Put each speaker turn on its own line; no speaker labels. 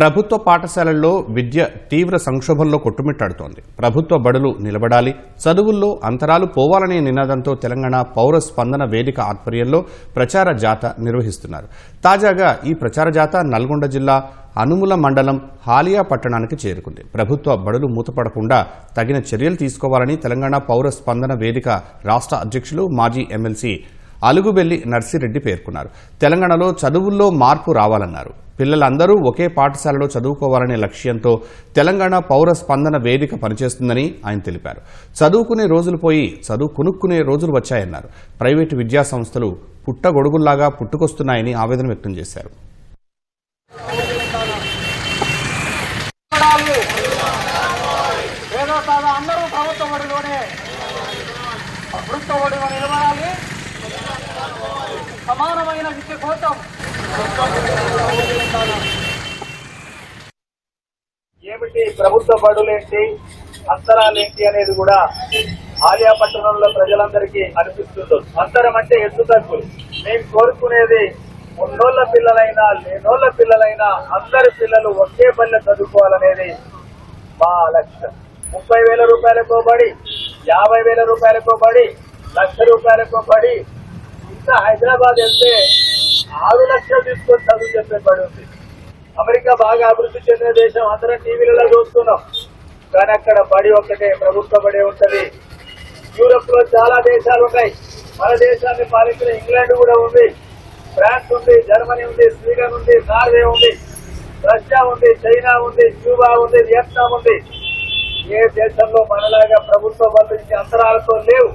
ప్రభుత్వ పాఠశాలల్లో విద్య తీవ్ర సంక్షోభంలో కొట్టుమిట్టాడుతోంది. ప్రభుత్వ బడులు నిలబడాలి చదువుల్లో అంతరాలు పోవాలనే నినాదంతో తెలంగాణ పౌర స్పందన వేదిక ఆధ్వర్యంలో ప్రచార జాత నిర్వహిస్తున్నారు. తాజాగా ఈ ప్రచార జాత నల్గొండ జిల్లా అనుముల మండలం హాలియా పట్టణానికి చేరుకుంది. ప్రభుత్వ బడులు మూతపడకుండా తగిన చర్యలు తీసుకోవాలని తెలంగాణ పౌర స్పందన వేదిక రాష్ట్ర అధ్యక్షులు మాజీ ఎమ్మెల్సీ అలుగుబెల్లి నర్సిరెడ్డి పేర్కొన్నారు. తెలంగాణలో చదువుల్లో మార్పు రావాలన్నారు. పిల్లలందరూ ఒకే పాఠశాలలో చదువుకోవాలనే లక్ష్యంతో తెలంగాణ పౌర స్పందన వేదిక పనిచేస్తుందని ఆయన తెలిపారు. చదువుకునే రోజులు పోయి చదువు కొనుక్కునే రోజులు వచ్చాయన్నారు. ప్రైవేటు విద్యా సంస్థలు పుట్టగొడుగుల్లాగా పుట్టుకొస్తున్నాయని ఆవేదన వ్యక్తం చేశారు.
అందరూ ప్రభుత్వ నిలబడాలి. సమానమైన విద్య కోసం ఏమిటి ప్రభుత్వ బడులేంటి అంతరాలేంటి అనేది కూడా ఆలియా పట్టణంలో ప్రజలందరికీ అనిపిస్తుంది. అంతరం అంటే ఎత్తు తగ్గులు మేము కోరుకునేది ఉన్నోళ్ళ పిల్లలైనా లేనోళ్ళ పిల్లలైనా అందరి పిల్లలు ఒకే పల్లె చదువుకోవాలనేది మా లక్ష్యం. ముప్పై వేల రూపాయలతో పడి యాభై వేల రూపాయలతో పడి లక్ష రూపాయలతో పడి ఇంకా హైదరాబాద్ వెళ్తే ఆరు లక్షలు తీసుకొని చదువు చెప్పే బడి ఉంది అమెరికా బాగా అభివృద్ధి చెందిన దేశం అందరం టీవీలలో చూస్తున్నాం. కానీ అక్కడ బడి ఒక్కటే ప్రభుత్వ బడి ఉంటది. యూరప్లో చాలా దేశాలు ఉన్నాయి. మన దేశాన్ని పాలించిన ఇంగ్లాండ్ కూడా ఉంది. ఫ్రాన్స్ ఉంది జర్మనీ ఉంది స్వీడన్ ఉంది నార్వే ఉంది రష్యా ఉంది చైనా ఉంది క్యూబా ఉంది వియత్నాం ఉంది. ఏ దేశంలో మనలాగా ప్రభుత్వ బదులు అంతరాలతో లేవు.